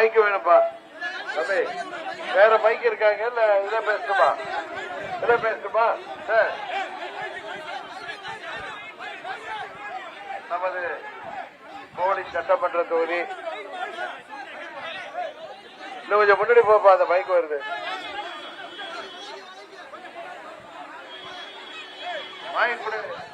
அ- bike வேணும்ப்பா. தம்பி வேற bike இருக்காங்க? இல்ல இத பேசணுமா இதே பேசணுமா சார் நமது கோடி சட்டமன்ற தொகுதி. இன்னும் கொஞ்சம் முன்னாடி போப்பா அந்த பைக் வருது. வாங்கி கொடுங்க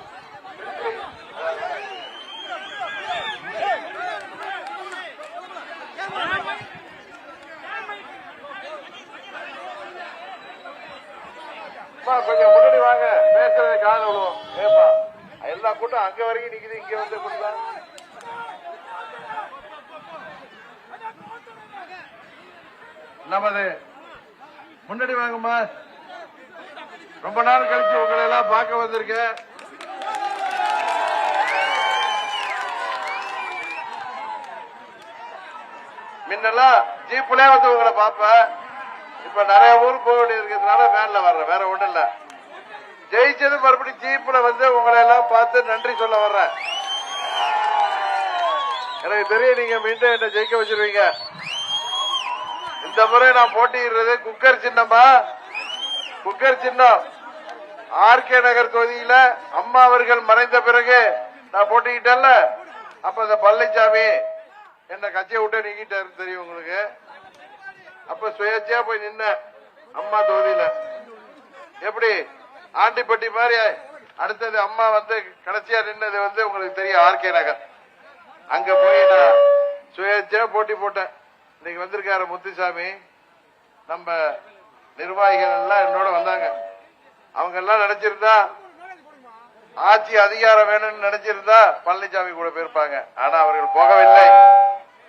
கொஞ்சம் முன்னாடி வாங்க. பேசுறது கால விடுவோம் ஏப்பா எல்லா கூட்டம் அங்க வரைக்கும் நிக்குது இங்க வந்து கொடுத்தா நமது முன்னாடி வாங்கம்மா. ரொம்ப நாள் கழிச்சு உங்களை எல்லாம் பார்க்க வந்திருக்கேன். முன்னெல்லாம் ஜீப்லயே வந்து உங்களை பார்ப்பேன். இப்ப நிறைய ஊர் போக வேண்டியது இருக்கிறதுனால வேன்ல வர்றேன். வேற ஒண்ணும் இல்ல. ஜெயிச்சது மறுபடியும் ஜீப்ல வந்து உங்களை எல்லாம் பார்த்து நன்றி சொல்ல வர்றேன். எனக்கு தெரியும் நீங்க மீண்டும் என்ன ஜெயிக்க வச்சிருவீங்க. இந்த முறை நான் போட்டியிடுறது குக்கர் சின்னமா குக்கர் சின்னம். ஆர்கே நகர் தொகுதியில அம்மா அவர்கள் மறைந்த பிறகு நான் போட்டிக்கிட்டேன்ல. அப்ப இந்த பழனிசாமி என்ன கட்சியை விட்டு நீக்கிட்டாரு தெரியும் உங்களுக்கு. அப்ப சுயேட்சையா போய் நின்ன அம்மா தொகுதியில எப்படி? ஆண்டிப்பட்டி மாதிரி அடுத்தது அம்மா வந்து கடைசியா நின்னது வந்து உங்களுக்கு தெரியும் ஆர்கே நகர். அங்க போய் நான் சுயேட்சையா போட்டி போட்டேன். இன்னைக்கு வந்திருக்காரு முத்துசாமி. நம்ம நிர்வாகிகள் எல்லாம் என்னோட வந்தாங்க. அவங்க எல்லாம் நினைச்சிருந்தா ஆட்சி அதிகாரம் வேணும்னு நினைச்சிருந்தா பழனிசாமி கூட போயிருப்பாங்க. ஆனா அவர்கள் போகவில்லை.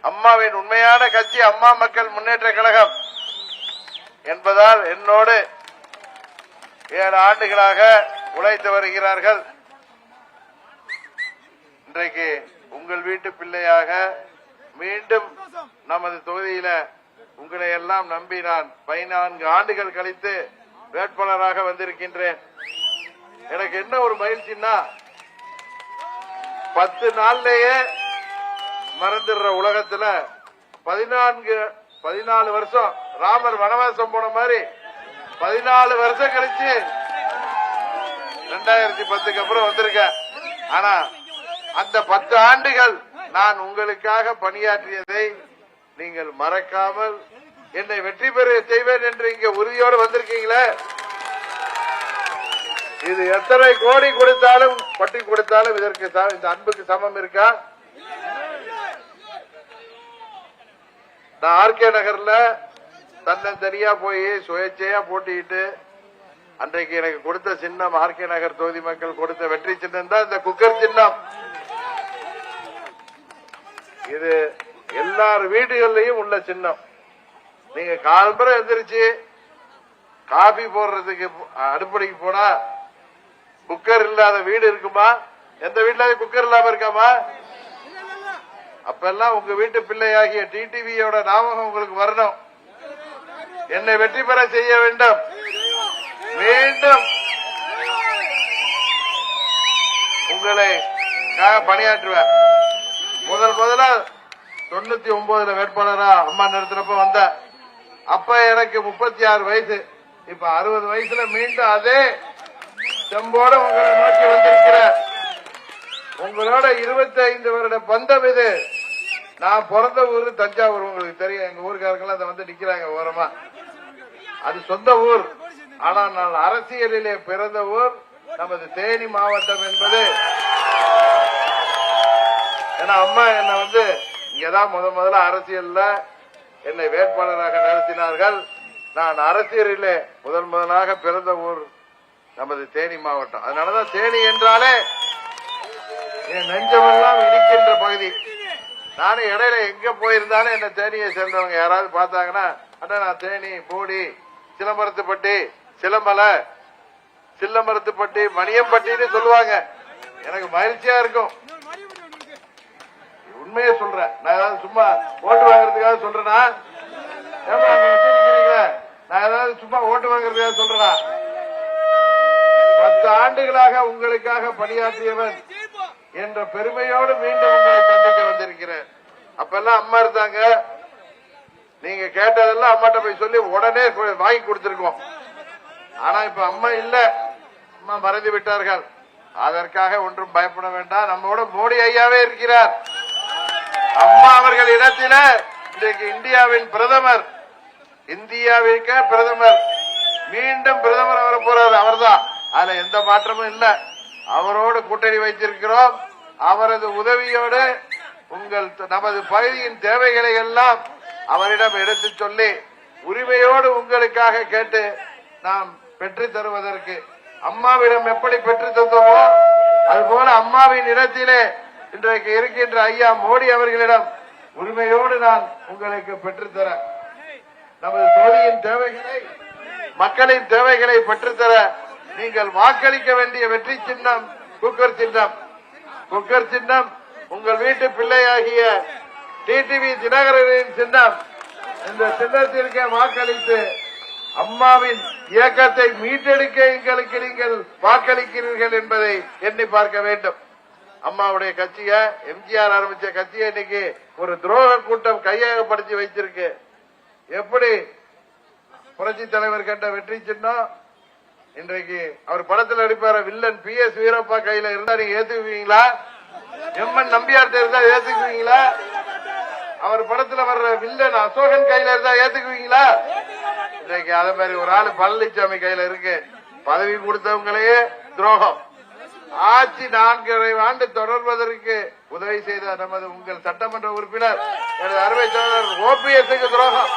அம்மாவின் உண்மையான கட்சி அம்மா மக்கள் முன்னேற்ற கழகம் என்பதால் என்னோடு ஏழு ஆண்டுகளாக உழைத்து வருகிறார்கள். இன்றைக்கு உங்கள் வீட்டு பிள்ளையாக மீண்டும் நமது தொகுதியில உங்களை எல்லாம் நம்பி நான் பதினான்கு ஆண்டுகள் கழித்து வேட்பாளராக வந்திருக்கின்றேன். எனக்கு என்ன ஒரு மகிழ்ச்சின்னா பத்து நாள்லயே மறந்துடுற உலகத்துல பதினான்கு பதினாலு வருஷம் ராமர் வனவாசம் போன மாதிரி பதினாலு வருஷம் கழிச்சு ரெண்டாயிரத்தி பத்துக்கு அப்புறம் வந்திருக்கேன் ஆனா அந்த பத்து ஆண்டுகள் நான் உங்களுக்காக பணியாற்றியதை நீங்கள் மறக்காமல் என்னை வெற்றி பெற செய்வேன் என்று இங்க உறுதியோடு வந்திருக்கீங்களே. இது எத்தனை கோடி கொடுத்தாலும் பட்டி கொடுத்தாலும் இதற்கு ச- இந்த அன்புக்கு சமம் இருக்கா? நான் ஆர்கே நகர்ல தன்னந்தனியா போய் சுயேட்சையா போட்டிட்டு அன்றைக்கு எனக்கு கொடுத்த சின்னம் ஆர்கே நகர் தொகுதி மக்கள் கொடுத்த வெற்றி சின்னம் தான் இந்த குக்கர் சின்னம். இது எல்லார் வீடுகள்லயும் உள்ள சின்னம். நீங்க காலம்பரம் எந்திரிச்சு காபி போடுறதுக்கு அடுப்படைக்கு போனா குக்கர் இல்லாத வீடு இருக்குமா? எந்த வீட்டுல குக்கர் இல்லாம இருக்காமா? அப்பெல்லாம் உங்க வீட்டு பிள்ளையாகிய டிடிவியோட ஞாபகம் உங்களுக்கு வரணும். என்னை வெற்றி பெற செய்ய வேண்டும். மீண்டும் உங்களை பணியாற்றுவேன். முதல் முதலா தொண்ணூத்தி ஒன்பதுல வேட்பாளரா அம்மா நிறுத்தினப்ப வந்த அப்ப எனக்கு முப்பத்தி ஆறு வயசு. இப்ப அறுபது வயசுல மீண்டும் அதே செம்போட உங்களை நோக்கி வந்திருக்கிற உங்களோட இருபத்தி ஐந்து வருட பந்தம் இது. நான் பிறந்த ஊரு தஞ்சாவூர் உங்களுக்கு தெரியும். எங்க ஊருக்காரங்களாம் அதை வந்து நிக்கிறாங்க ஓரமா. அது சொந்த ஊர். ஆனா நான் அரசியலிலே பிறந்த ஊர் நமது தேனி மாவட்டம் என்பது. ஏன்னா அம்மா என்னை வந்து இங்கதான் முத முதல்ல அரசியல்ல என்னை வேட்பாளராக நடத்தினார்கள். நான் அரசியலிலே முதல் முதலாக பிறந்த ஊர் நமது தேனி மாவட்டம். அதனாலதான் தேனி என்றாலே என் நெஞ்சமெல்லாம் இனிக்கின்ற பகுதி. நானும் இடையில எங்க போயிருந்தாலும் என்ன தேனியை சேர்ந்தவங்க யாராவது பார்த்தாங்கன்னா அண்ணா நான் தேனி பூடி சிலம்பரத்துப்பட்டி சிலம்பலை சில்லம்பரத்துப்பட்டி மணியம்பட்டின்னு சொல்லுவாங்க. எனக்கு மகிழ்ச்சியா இருக்கும். உண்மையை சொல்றேன். நான் ஏதாவது சும்மா ஓட்டு வாங்குறதுக்காக சொல்றேனா? ஏம்மா, நான் ஏதாவது சும்மா ஓட்டு வாங்குறதுக்காக சொல்றேனா? பத்து ஆண்டுகளாக உங்களுக்காக பணியாற்றியவன் என்ற பெருமையோடு மீண்டும் உங்களை சந்திக்க வந்திருக்கிறேன். அப்பெல்லாம் அம்மா இருந்தாங்க. நீங்க கேட்டதெல்லாம் அம்மாட்ட போய் சொல்லி உடனே வாங்கி கொடுத்திருக்கோம். ஆனா இப்ப அம்மா இல்ல. அம்மா மறைந்து விட்டார்கள். அதற்காக ஒன்றும் பயப்பட வேண்டாம். நம்மோட மோடி ஐயாவே இருக்கிறார். அம்மா அவர்கள் இடத்தில இன்றைக்கு இந்தியாவின் பிரதமர் இந்தியாவிற்க பிரதமர் மீண்டும் பிரதமர் வர போறாரு. அவர்தான். அதுல எந்த மாற்றமும் இல்லை. அவரோடு கூட்டணி வைத்திருக்கிறோம். அவரது உதவியோடு உங்கள் நமது பகுதியின் தேவைகளை எல்லாம் அவரிடம் எடுத்துச் சொல்லி உரிமையோடு உங்களுக்காக கேட்டு நாம் பெற்று தருவதற்கு அம்மாவிடம் எப்படி பெற்றுத் தந்தோமோ அதுபோல அம்மாவின் இடத்திலே இன்றைக்கு இருக்கின்ற ஐயா மோடி அவர்களிடம் உரிமையோடு நான் உங்களுக்கு பெற்றுத்தர நமது தொகுதியின் தேவைகளை மக்களின் தேவைகளை பெற்றுத்தர நீங்கள் வாக்களிக்க வேண்டிய வெற்றி சின்னம் குக்கர் சின்னம். குக்கர் சின்னம் உங்கள் வீட்டு பிள்ளையாகிய டிடிவி தினகரனின் சின்னம். இந்த சின்னத்திற்கு வாக்களித்து அம்மாவின் இயக்கத்தை மீட்டெடுக்க எங்களுக்கு நீங்கள் வாக்களிக்கிறீர்கள் என்பதை எண்ணி பார்க்க வேண்டும். அம்மாவுடைய கட்சிய எம்ஜிஆர் ஆரம்பிச்ச கட்சியை இன்னைக்கு ஒரு துரோக கூட்டம் கையகப்படுத்தி வைத்திருக்கு. எப்படி புரட்சி தலைவர் கண்ட வெற்றி சின்னம்? இன்றைக்கு அவர் படத்தில் நடிப்பார வில்லன் பி எஸ் வீரப்பா கையில இருந்தா நீங்க ஏத்துக்குவீங்களா? எம்என் நம்பியார் இருந்தா ஏத்துக்குவீங்களா? அவர் படத்துல வர்ற வில்லன் அசோகன் கையில இருந்தா ஏத்துக்குவீங்களா? இன்னைக்கு அதே மாதிரி ஒரு ஆளு பழனிசாமி கையில இருக்கு. பதவி கொடுத்தவங்களையே துரோகம். ஆட்சி நான்கரை ஆண்டு தொடர்வதற்கு உதவி செய்த நமது உங்கள் சட்டமன்ற உறுப்பினர் எனது அறுவை சோழர் ஓபிஎஸ்க்கு துரோகம்.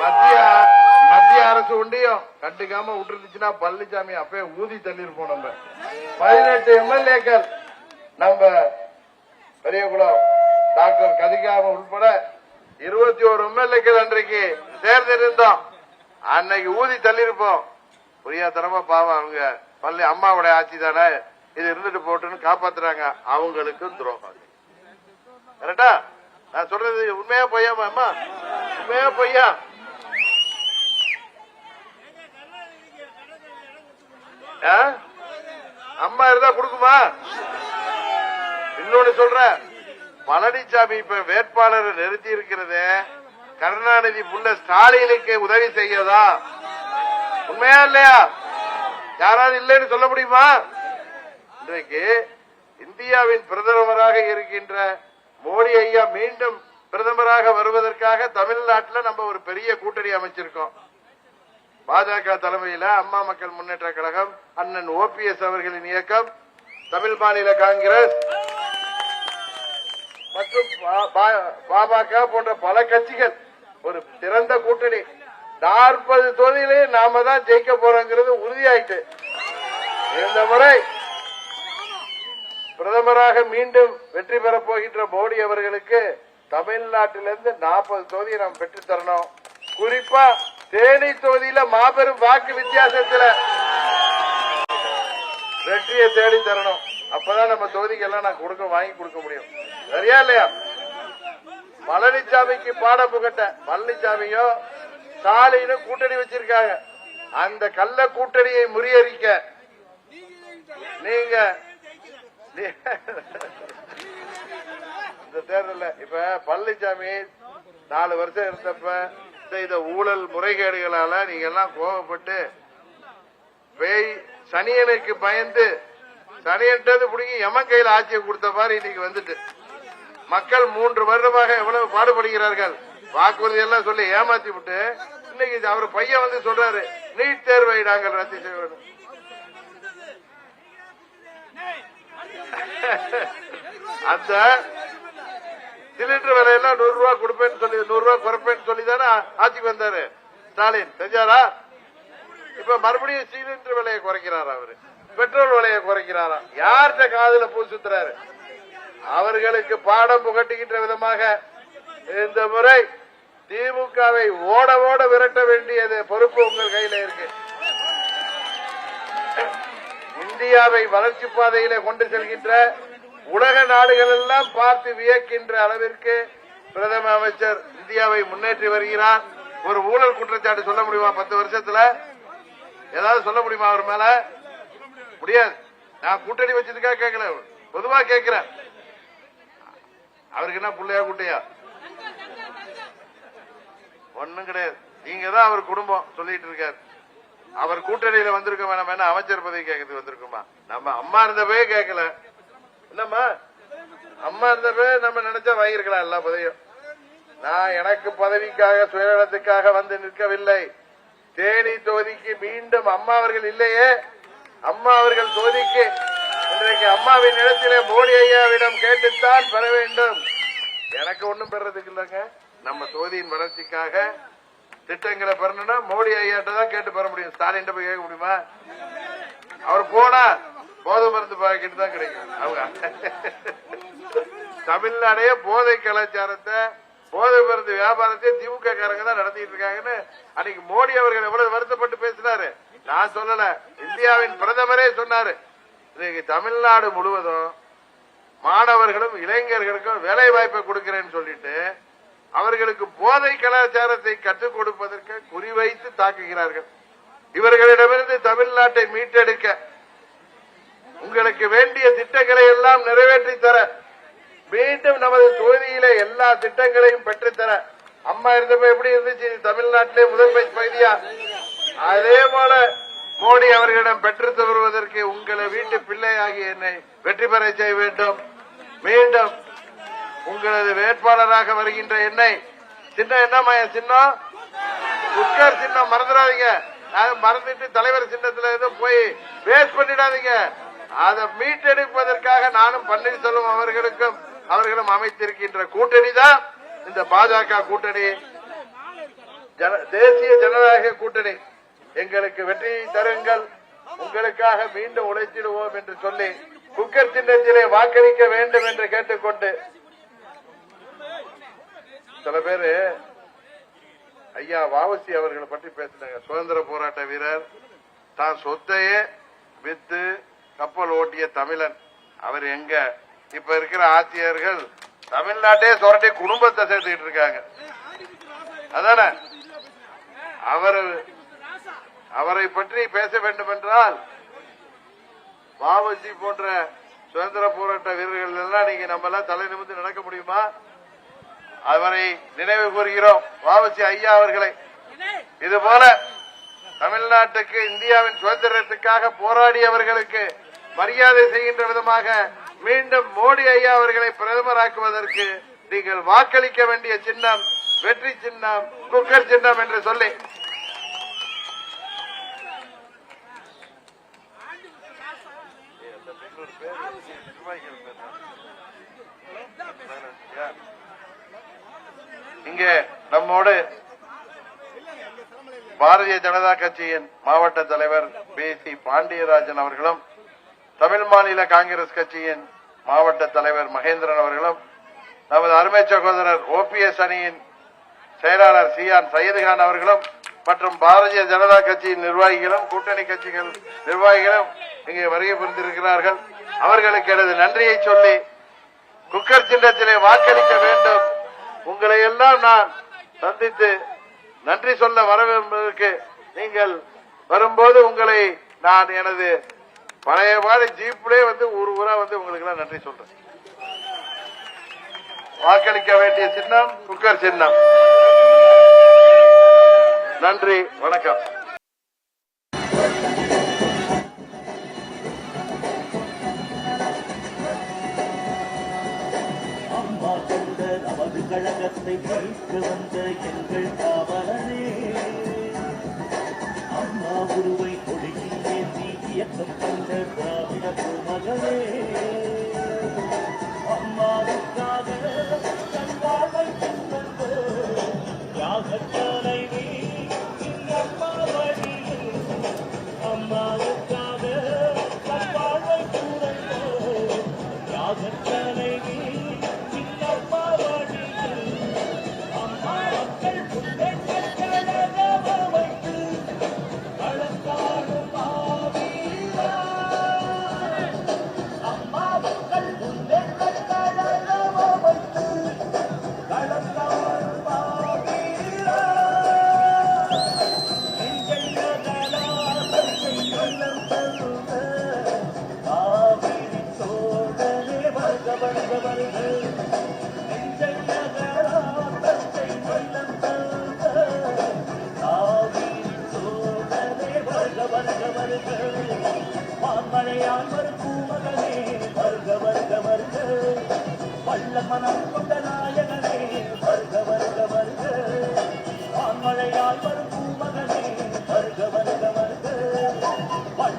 மத்திய அரசு உண்டியும் கண்டுக்காம விட்டுருந்துச்சுன்னா பழனிசாமி அப்பயே ஊதி தள்ளிருப்போம் நம்ம. பதினெட்டு எம்எல்ஏக்கள் நம்ம பெரியகுளம் டாக்டர் கதிகாம உட்பட இருபத்தி ஒரு எம்எல்ஏக்கள் அன்றைக்கு சேர்ந்திருந்தோம். அன்னைக்கு ஊதி தள்ளிருப்போம். புரியாதனமா பாவம் அவங்க. பள்ளி அம்மாவுடைய ஆட்சி தானே. இது இருந்துட்டு போட்டுன்னு காப்பாத்துறாங்க. அவங்களுக்கும் துரோகம். கரெக்டா? நான் சொல்றது உண்மையா பொய்யாமா அம்மா உண்மையா பொய்யா? அம்மா இருந்தா கொடுக்குமா? இன்னொன்னு சொல்ற பழனிசாமி இப்ப வேட்பாளரை நிறுத்தி இருக்கிறது கருணாநிதி புள்ள ஸ்டாலினுக்கு உதவி செய்யதா உண்மையா இல்லையா? யாராவது இல்லைன்னு சொல்ல முடியுமா? இன்றைக்கு இந்தியாவின் பிரதமராக இருக்கின்ற மோடி ஐயா மீண்டும் பிரதமராக வருவதற்காக தமிழ்நாட்டில் நம்ம ஒரு பெரிய கூட்டணி அமைச்சிருக்கோம். பாஜக தலைமையில அம்மா மக்கள் முன்னேற்ற கழகம் அண்ணன் ஓபிஎஸ் அவர்களின் இயக்கம் தமிழ் மாநில காங்கிரஸ் மற்றும் பா- பாமக போன்ற பல கட்சிகள். ஒரு சிறந்த கூட்டணி. நாற்பது தொழிலே நாம தான் ஜெயிக்க போறோங்கிறது உறுதியாயிட்டு. இந்த முறை பிரதமராக மீண்டும் வெற்றி பெறப் போகின்ற மோடி அவர்களுக்கு தமிழ்நாட்டிலிருந்து நாற்பது தொகுதியை நாம் பெற்றுத்தரணும் குறிப்பா தேனி தொகுதியில மாபெரும் வாக்கு வித்தியாசத்துல வெற்றியை தேடி தரணும். அப்பதான் நம்ம தொகுதிக்கெல்லாம் நான் கொடுக்க வாங்கி கொடுக்க முடியும். சரியா இல்லையா? பழனிசாமிக்கு பாட புகட்ட பழனிசாமியோ ஸ்டாலினும் கூட்டணி வச்சிருக்காங்க. அந்த கள்ள கூட்டணியை முறியடிக்க நீங்க இந்த தேர்தல் இப்ப பழனிசாமி நாலு வருஷம் இருந்தப்ப இந்த இந்த ஊழல் முறைகேடுகளால நீங்க எல்லாம் கோபப்பட்டு பேய் சனியனுக்கு பயந்து சனியன்றது பிடிங்கி எமன் கையில் ஆட்சியை கொடுத்த மாதிரி இன்னைக்கு வந்துட்டு. மக்கள் மூன்று வருடமாக எவ்வளவு பாடுபடுகிறார்கள். வாக்குறுதி எல்லாம் சொல்லி ஏமாத்தி விட்டு இன்னைக்கு அவர் பையன் வந்து சொல்றாரு நீட் தேர்வை நாங்கள் ரத்து செய்ய வேண்டும் அந்த சிலிண்டர் விலையெல்லாம் நூறு ரூபாய் கொடுப்பேன்னு சொல்லி நூறு ரூபாய் குறைப்பேன்னு சொல்லி தானே ஆட்சிக்கு வந்தாரு ஸ்டாலின். செஞ்சாரா இப்ப மறுபடியும் சிலிண்டர் விலையை குறைக்கிறாரா அவரு? பெட்ரோல் விலையை குறைக்கிறாரா? யார்கிட்ட காதல பூ சுத்துறாரு? அவர்களுக்கு பாடம் புகட்டுகின்ற விதமாக இந்த முறை திமுகவை ஓட ஓட விரட்ட வேண்டியது பொறுப்பு உங்கள் கையில இருக்கு. இந்தியாவை வளர்ச்சி பாதையில கொண்டு செல்கின்ற உலக நாடுகள் எல்லாம் பார்த்து வியக்கின்ற அளவிற்கு பிரதம அமைச்சர் இந்தியாவை முன்னேற்றி வருகிறார். ஒரு ஊழல் குற்றச்சாட்டு சொல்ல முடியுமா? பத்து வருஷத்துல? ஏதாவது சொல்ல முடியுமா அவர் மேல? முடியாது. நான் கூட்டணி வச்சதுக்காக கேட்கல. பொதுவா கேட்கிறேன். அவருக்கு என்ன பிள்ளையா குட்டையா? ஒண்ணும் கிடையாது. நீங்க தான் அவர் குடும்பம் சொல்லிட்டு இருக்காரு. அவர் கூட்டணியில வந்திருக்க வேணாம். என்ன அமைச்சர் பதவி கேட்கறதுக்கு வந்திருக்குமா? நம்ம அம்மா இருந்தப்பவே கேட்கல. என்னம்மா? அம்மா இருந்தப்பவே நம்ம நினைச்சா வாங்கியிருக்கலாம் எல்லா பதவியும். நான் எனக்கு பதவிக்காக சுயநலத்துக்காக வந்து நிற்கவில்லை. தேனி தொகுதிக்கு மீண்டும் அம்மா அவர்கள் இல்லையே? அம்மா அவர்கள் தொகுதிக்கு இன்றைக்கு அம்மாவின் இடத்திலே மோடி ஐயாவிடம் கேட்டுத்தான் பெற வேண்டும். எனக்கு ஒண்ணும் பெறதுக்கு இல்லைங்க. நம்ம தொகுதியின் வளர்ச்சிக்காக திட்டங்களை பெறணும்னா மோடி ஐயாட்ட தான் கேட்டு பெற முடியும். ஸ்டாலின் போய் கேட்க முடியுமா? அவர் போனா போதை மருந்து பாக்கெட் தான் கிடைக்கும் அவங்க தமிழ்நாடைய போதை கலாச்சாரத்தை போதை மருந்து வியாபாரத்தை திமுக காரங்க தான் நடத்திட்டு இருக்காங்கன்னு அன்னைக்கு மோடி அவர்கள் எவ்வளவு வருத்தப்பட்டு பேசினாரு. நான் சொல்லல. இந்தியாவின் பிரதமரே சொன்னாரு. இன்னைக்கு தமிழ்நாடு முழுவதும் மாணவர்களும் இளைஞர்களுக்கும் வேலை வாய்ப்பை கொடுக்கிறேன்னு சொல்லிட்டு அவர்களுக்கு போதை கலாச்சாரத்தை கற்றுக் கொடுப்பதற்கு குறிவைத்து தாக்குகிறார்கள். இவர்களிடமிருந்து தமிழ்நாட்டை மீட்டெடுக்க உங்களுக்கு வேண்டிய திட்டங்களை எல்லாம் நிறைவேற்றி தர மீண்டும் நமது தொகுதியிலே எல்லா திட்டங்களையும் பெற்றுத்தர. அம்மா இருந்தப்ப எப்படி இருந்துச்சு? தமிழ்நாட்டிலே முதன்மை பகுதியா? அதே போல மோடி அவர்களிடம் பெற்றுத்து வருவதற்கு உங்களை வீட்டு பிள்ளையாகி என்னை வெற்றி பெற செய்ய வேண்டும். மீண்டும் உங்களது வேட்பாளராக வருகின்ற என்னை. சின்னம் என்னம்மா என் சின்னம்? குக்கர் சின்னம் மறந்துடாதீங்க. அதை மறந்துட்டு தலைவர் சின்னத்துல எதுவும் போய் வேஸ்ட் பண்ணிடாதீங்க. அதை மீட்டெடுப்பதற்காக நானும் பன்னீர்செல்வம் அவர்களுக்கும் அவர்களும் அமைத்திருக்கின்ற கூட்டணி தான் இந்த பாஜக கூட்டணி ஜன- தேசிய ஜனநாயக கூட்டணி. எங்களுக்கு வெற்றியை தருங்கள் உங்களுக்காக மீண்டும் உழைத்திடுவோம் என்று சொல்லி குக்கர் சின்னத்திலே வாக்களிக்க வேண்டும் என்று கேட்டுக்கொண்டு. சில பேரு ஐயா வாவசி அவர்களை பற்றி பேசினாங்க. சுதந்திர போராட்ட வீரர் தான் சொத்தையே வித்து கப்பல் ஓட்டிய தமிழன். அவர் எங்க? இப்ப இருக்கிற ஆட்சியர்கள் தமிழ்நாட்டே சொரட்டி குடும்பத்தை சேர்த்துக்கிட்டு இருக்காங்க. அதானே? அவர் அவரை பற்றி பேச வேண்டும் என்றால் வாவசி போன்ற சுதந்திர போராட்ட வீரர்கள் எல்லாம் நீங்க நம்ம எல்லாம் தலை நிமிந்து நடக்க முடியுமா? அவரை நினைவு கூறுகிறோம். வாவசி ஐயா அவர்களை. இது போல தமிழ்நாட்டுக்கு இந்தியாவின் சுதந்திரத்துக்காக போராடியவர்களுக்கு மரியாதை செய்கின்ற விதமாக மீண்டும் மோடி ஐயா அவர்களை பிரதமராக்குவதற்கு நீங்கள் வாக்களிக்க வேண்டிய சின்னம் வெற்றி சின்னம் குக்கர் சின்னம் என்று சொல்லி. இங்கே நம்மோடு பாரதிய ஜனதா கட்சியின் மாவட்ட தலைவர் பி சி பாண்டியராஜன் அவர்களும் தமிழ் மாநில காங்கிரஸ் கட்சியின் மாவட்ட தலைவர் மகேந்திரன் அவர்களும் நமது அருமை சகோதரர் ஓபிஎஸ் அணியின் செயலாளர் சி ஆர் சையதுகான் அவர்களும் மற்றும் பாரதிய ஜனதா கட்சியின் நிர்வாகிகளும் கூட்டணி கட்சிகள் நிர்வாகிகளும் இங்கே வருகை புரிந்திருக்கிறார்கள். அவர்களுக்கு எனது நன்றியை சொல்லி குக்கர் சின்னத்திலே வாக்களிக்க வேண்டும். உங்களை எல்லாம் நான் சந்தித்து நன்றி சொல்ல வர நீங்கள் வரும்போது உங்களை நான் எனது பழைய மாதிரி ஜீப்லயே வந்து ஒரு ஊரா வந்து உங்களுக்கு எல்லாம் நன்றி சொல்றேன். வாக்களிக்க வேண்டிய சின்னம் குக்கர் சின்னம். நன்றி வணக்கம். அம்மா கழகத்தை மீட்க வந்த எங்கள் காவலனே அம்மா உருவை ஏந்தி இயக்கம் கண்ட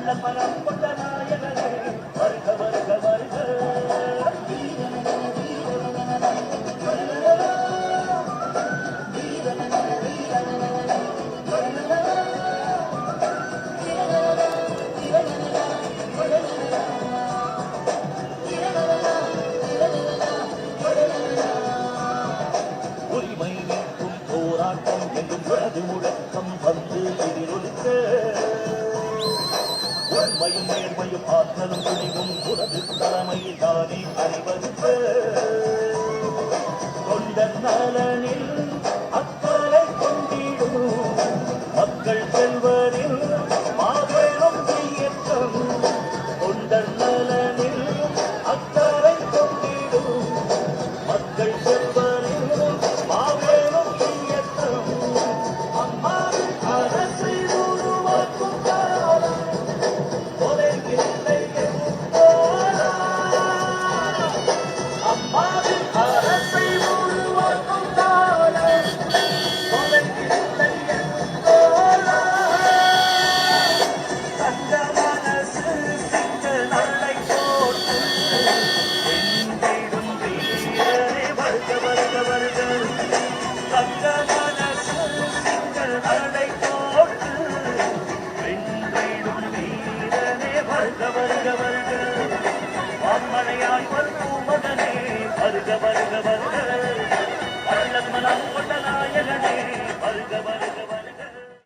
la palabra. துணிவும் உனது தானே கொண்ட நலனில்